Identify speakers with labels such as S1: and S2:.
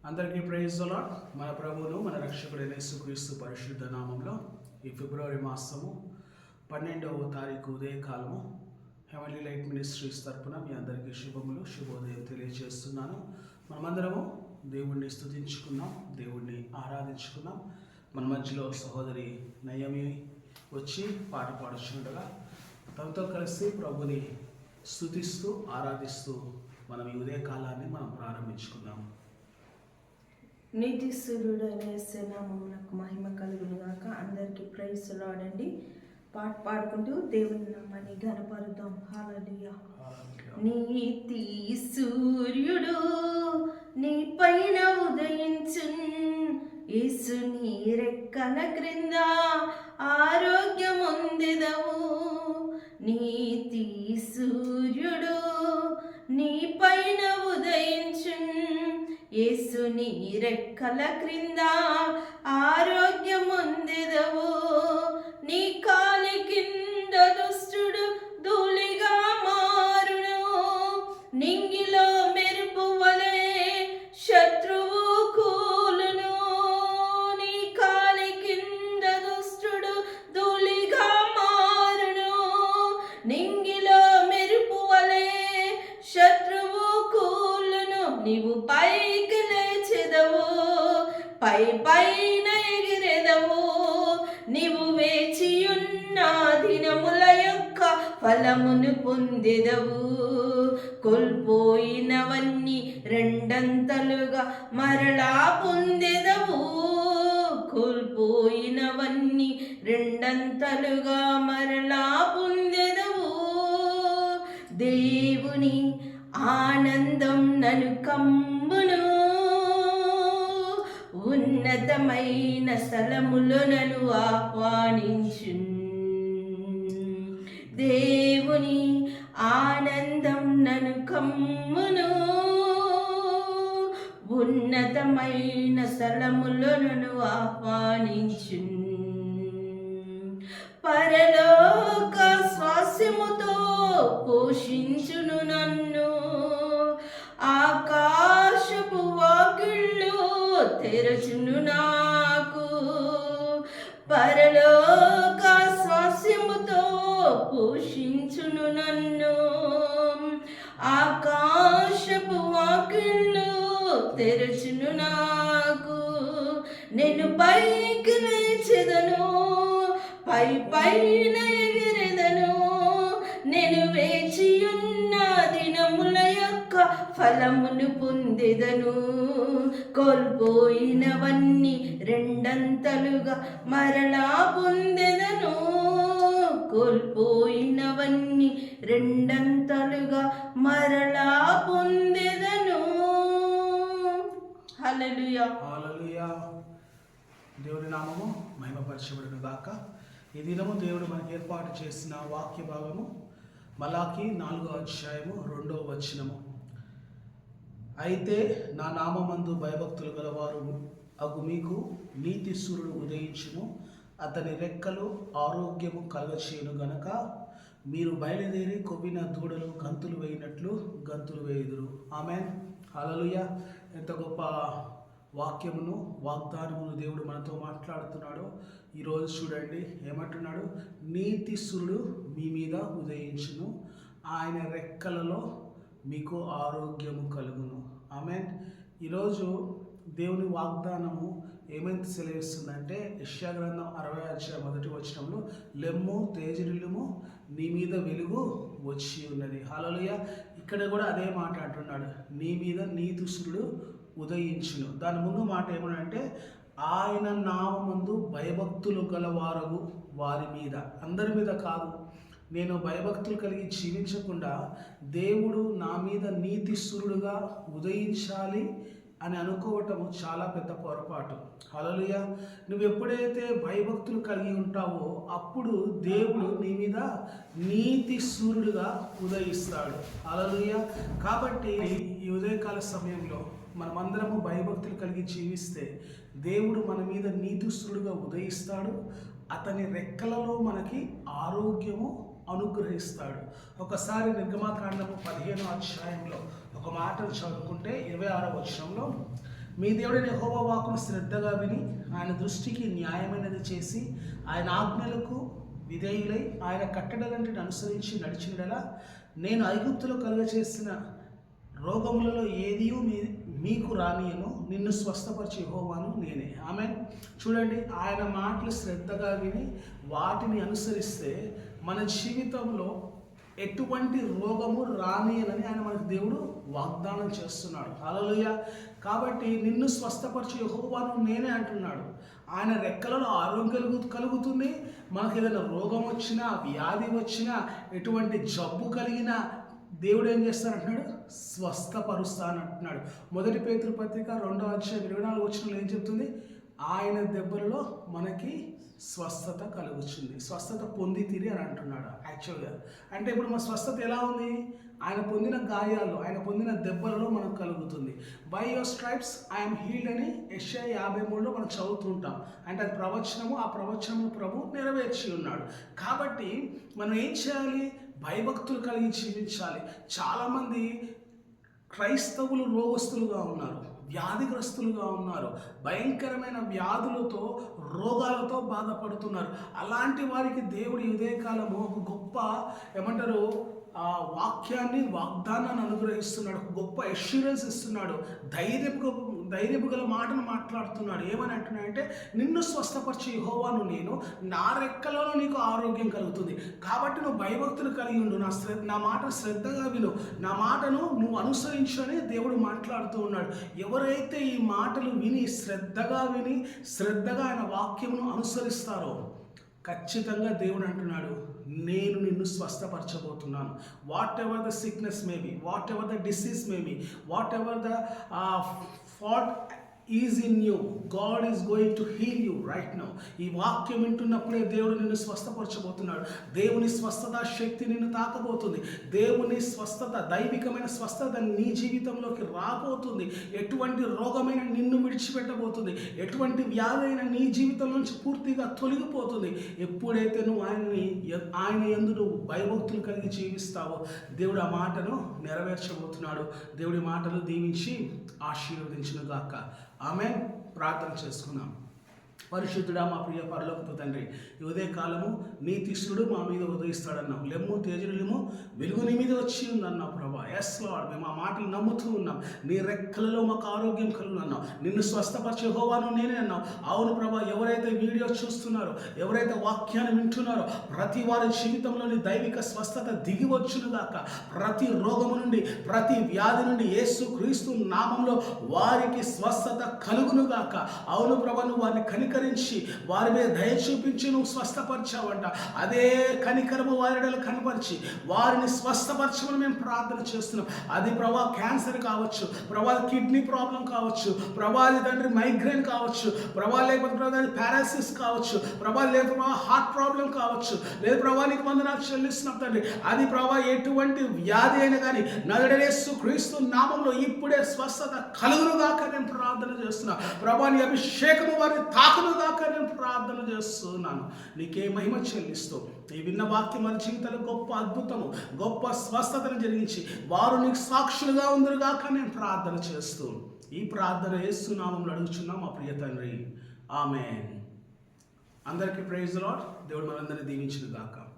S1: అందరికీ praise lord మన ప్రభువును మన రక్షకుడైన యేసుక్రీస్తు పరిశుద్ధ నామంలో ఈ ఫిబ్రవరి మాసము పన్నెండవ తారీఖు ఉదయకాలము హెవెన్లీ లైట్ మినిస్ట్రీస్ తరపున మీ అందరికీ శుభములు శుభోదయం తెలియజేస్తున్నాను. మనమందరము దేవుణ్ణి స్థుతించుకున్నాం దేవుణ్ణి ఆరాధించుకున్నాం. మన మధ్యలో సహోదరి నయమి వచ్చి పాట పాడుచుండగా తనతో కలిసి ప్రభుని స్థుతిస్తూ ఆరాధిస్తూ మనం ఈ ఉదయకాలాన్ని మనం ప్రారంభించుకున్నాము
S2: నీతి సూర్యుడైన నామమునకు మహిమ కలుగును గాక అందరికీ ప్రైజ్ లాడండి పాట పాడుకుంటూ దేవుని నామాన్ని ఘనపరుద్దాం. హాలలియా నీతి సూర్యుడు నీ పైన ఉదయించున్. యేసు నీ రెక్కల క్రింద ఆరోగ్యముందెదవు. నీతి సూర్యుడు నీ పైన యేసుని రెక్కల క్రింద ఆరోగ్యముందెదవు. నీ కాలి కింద దుష్టుడు ధూళిగా మారును. నింగిలో మెరుపు వలె శత్రువు కూలును. నీ కాలి కింద దుష్టుడు ధూళిగా మారును. నింగి పై పైన ఎగిరెదవు. నీవు వేచియున్న దినముల యొక్క ఫలమును పొందెదవు. కోల్పోయినవన్నీ రెండంతలుగా మరలా పొందెదవు. కోల్పోయినవన్నీ రెండంతలుగా మరలా పొందెదవు. దేవుని ఆనందం ఉన్నతమైన స్థలములో నన్ను ఆహ్వానించు దేవుని ఆనందం నను కమ్మును. ఉన్నతమైన స్థలములో నన్ను ఆహ్వానించు పరలోక స్వాస్యముతో పోషించును నన్ను. తెరచును నాకు. పరలోక స్వాస్యముతో పోషించును నన్ను. ఆకాశపు వాకిళ్ళు తెరచును నాకు. నేను పైకి లేచెదను పై పైన ఎగిరెదను. నేను వేచియున్న ఉన్న దినములై ఫలమును పొందెదను. కోల్పోయినవన్నీ రెండంతలుగా మరలా పొందెదను. కోల్పోయినవన్నీ రెండంతలుగా మరలా పొందెదను. హల్లెలూయా.
S1: హల్లెలూయా. నామము మహిమపరచబడిన గాక. ఈ దినము దేవుడు మనకి ఏర్పాటు చేసిన వాక్య భాగము మలాకి నాలుగో అధ్యాయము రెండవ వచనము. అయితే నా నామమందు భయభక్తులు గలవారు అగు మీకు నీతి సూర్యుడు ఉదయించును. అతని రెక్కలు ఆరోగ్యము కలగచేయును గనక మీరు బయలుదేరి కొవ్విన దూడలు గంతులు వేయినట్లు గంతులు వేయుదురు. ఆమె అలలుయ ఎంత గొప్ప వాక్యమును వాగ్దానమును దేవుడు మనతో మాట్లాడుతున్నాడో ఈరోజు చూడండి. ఏమంటున్నాడు? నీతి మీ మీద ఉదయించును. ఆయన రెక్కలలో మీకు ఆరోగ్యము కలుగును. ఆమె ఈరోజు దేవుని వాగ్దానము ఏమైతే సెలవిస్తుందంటే యశాగ్రంథం అరవై అధ్యాయ మొదటి వచనంలో లెమ్ము తేజరిల్లుము నీ మీద వెలుగు వచ్చి ఉన్నది. హల్లెలూయా. ఇక్కడ కూడా అదే మాట అంటున్నాడు. నీ మీద నీతిసురుడు ఉదయించును. దాని ముందు మాట ఏమనంటే ఆయన నామందు భయభక్తులు గలవారగు వారి మీద. అందరి మీద కాదు. నేను భయభక్తులు కలిగి జీవించకుండా దేవుడు నా మీద నీతిస్తురుడుగా ఉదయించాలి అని అనుకోవటము చాలా పెద్ద పొరపాటు. హలలుయ నువ్వు ఎప్పుడైతే భయభక్తులు కలిగి ఉంటావో అప్పుడు దేవుడు నీ మీద నీతి సూర్యుడుగా ఉదయిస్తాడు. హలలుయ కాబట్టి ఈ ఉదయకాల సమయంలో మనమందరము భయభక్తులు కలిగి జీవిస్తే దేవుడు మన మీద నీతిస్తుడుగా ఉదయిస్తాడు. అతని రెక్కలలో మనకి ఆరోగ్యము అనుగ్రహిస్తాడు. ఒకసారి నిర్గమాకాండము పదిహేను అధ్యాయంలో ఒక మాటను చదువుకుంటే ఇరవై ఆరో వచనంలో మీ దేవుడైన యెహోవా శ్రద్ధగా విని ఆయన దృష్టికి న్యాయమైనది చేసి ఆయన ఆజ్ఞలకు విధేయులై ఆయన కట్టడలంటిని అనుసరించి నడిచినలా నేను ఐగుప్తులో కలుగచేసిన రోగములలో ఏదియూ మీ మీకు రానియను నిన్ను స్వస్థపరిచే హోవాను నేనే. ఆమె చూడండి ఆయన మాటలు శ్రద్ధగా విని వాటిని అనుసరిస్తే మన జీవితంలో ఎటువంటి రోగము రానియనని ఆయన మనకు దేవుడు వాగ్దానం చేస్తున్నాడు. అలలుయ కాబట్టి నిన్ను స్వస్థపరిచే యెహోవాను నేనే అంటున్నాడు. ఆయన రెక్కలలో ఆరోగ్యం కలుగు కలుగుతుంది. మనకు ఏదైనా రోగం వచ్చినా వ్యాధి వచ్చినా ఎటువంటి జబ్బు కలిగినా దేవుడు ఏం చేస్తానంటున్నాడు స్వస్థపరుస్తానంటున్నాడు మొదటి పేతృ పత్రిక రెండో అధ్యాయం ఇరవై నాలుగు వచ్చిన ఏం చెప్తుంది? ఆయన దెబ్బలలో మనకి స్వస్థత కలుగుతుంది. స్వస్థత పొంది తిరి అని అంటున్నాడు యాక్చువల్గా అంటే ఇప్పుడు మన స్వస్థత ఎలా ఉంది? ఆయన పొందిన గాయాలు ఆయన పొందిన దెబ్బలలో మనకు కలుగుతుంది. By your stripes I'm healed అని ఎస్ఐ యాభై మూడులో మనం చదువుతుంటాం. అంటే అది ప్రవచనము ఆ ప్రవచనము ప్రభు నెరవేర్చి ఉన్నాడు. కాబట్టి మనం ఏం చేయాలి? భయభక్తులు కలిగి జీవించాలి. చాలామంది క్రైస్తవులు రోగస్తులుగా ఉన్నారు. వ్యాధిగ్రస్తులుగా ఉన్నారు. భయంకరమైన వ్యాధులతో రోగాలతో బాధపడుతున్నారు. అలాంటి వారికి దేవుడు ఇదే కాలము ఒక గొప్ప ఏమంటారు ఆ వాక్యాన్ని వాగ్దానాన్ని అనుగ్రహిస్తున్నాడు గొప్ప ఎష్యూరెన్స్ ఇస్తున్నాడు ధైర్యపు ధైర్యపు గల మాటను మాట్లాడుతున్నాడు. ఏమని అంటున్నాడంటే నిన్ను స్వస్థపరిచే హోవాను నేను నా రెక్కలలో నీకు ఆరోగ్యం కలుగుతుంది. కాబట్టి నువ్వు భయభక్తులు కలిగి ఉండు. నా శ్రద్ధ నా మాట శ్రద్ధగా విను. నా మాటను నువ్వు అనుసరించని దేవుడు మాట్లాడుతూ ఉన్నాడు. ఎవరైతే ఈ మాటలు విని శ్రద్ధగా విని శ్రద్ధగా ఆయన వాక్యమును అనుసరిస్తారో ఖచ్చితంగా దేవుడు అంటున్నాడు నేను నిన్ను స్వస్థపరచబోతున్నాను. Whatever the sickness may whatever the disease may whatever the fault is in you God is going to heal you right now ఈ వాక్యం వింటున్నప్పుడే దేవుడు నిన్ను స్వస్థపరచబోతున్నాడు. దేవుని స్వస్థత శక్తి నిన్ను తాకబోతుంది. దేవుని స్వస్థత దైవికమైన స్వస్థత నీ జీవితంలోకి రాబోతుంది. ఎటువంటి రోగమైన నిన్ను విడిచిపెట్టబోతుంది. ఎటువంటి వ్యాధి అయినా నీ జీవితం నుంచి పూర్తిగా తొలగిపోతుంది. ఎప్పుడైతే నువ్వు ఆయనని ఆయన ఎందు నువ్వు భయభక్తులు కలిగి జీవిస్తావో దేవుడు ఆ మాటను నెరవేర్చబోతున్నాడు. దేవుడి మాటలు దీవించి ఆశీర్వదించునుగాక. ఆమె ప్రార్థన చేసుకున్నాం. పరిశుద్ధుడా మా ప్రియ పరలోకపు తండ్రి. ఈ ఉదయ కాలము నీ తీసుడు మా మీద ఉదయిస్తాడన్నాం లెమ్ము తేజులేమో వెలుగు నీ మీద వచ్చి ఉందన్నావు ప్రభా. ఎస్ లాడ్ మేము ఆ మాటలు నమ్ముతూ ఉన్నాం. నీ రెక్కలలో మాకు ఆరోగ్యం కలుగునన్నావు. నిన్ను స్వస్థపరిచే హోవాను నేనే అన్నావు. అవును ప్రభా ఎవరైతే వీడియో చూస్తున్నారో ఎవరైతే వాక్యాన్ని వింటున్నారో ప్రతి వారి జీవితంలోని దైవిక స్వస్థత దిగి వచ్చును గాక. ప్రతి రోగము నుండి ప్రతి వ్యాధి నుండి యేసు క్రీస్తు నామంలో వారికి స్వస్థత కలుగును గాక. అవును ప్రభా నువ్వు వారిని కనికరించి వారి మీద దయ చూపించి నువ్వు స్వస్థపరిచావంట. అదే కనికరము వారిడలు కనపరిచి వారిని స్వస్థపరచమని మేము ప్రార్థన చేస్తున్నాం. అది ప్రభా క్యాన్సర్ కావచ్చు ప్రభా కిడ్నీ ప్రాబ్లం కావచ్చు ప్రభా తండ్రి మైగ్రేన్ కావచ్చు ప్రభా లేకపోతే ప్రభా పారాసిస్ కావచ్చు ప్రభా లేదు ప్రభా హార్ట్ ప్రాబ్లం కావచ్చు. లేదు ప్రభా నీకు వందనాలు చెల్లిస్తున్నాం తండ్రి. అది ప్రభా ఎటువంటి వ్యాధి అయినా కానీ నగడనేసు క్రీస్తు నామంలో ఇప్పుడే స్వస్థత కలుగునుగాక నేను ప్రార్థన చేస్తున్నా. ప్రభా నీ అభిషేకము వారిని దాకా నేను ప్రార్థన చేస్తున్నాను. నీకే మహిమ చెల్లిస్తూ ఈ విన్న వాక్యం మన జీవితంలో గొప్ప అద్భుతము గొప్ప స్వస్థతను జరిగించి వారు నీకు సాక్షులుగా ఉందరుగాక నేను ప్రార్థన చేస్తూ ఈ ప్రార్థన వేస్తున్నామని అడుగుచున్నాం మా ప్రియ తండ్రి. ఆమె అందరికీ ప్రైజ్ లాడ్ దేవుడు మనందరినీ దీవించిన గాక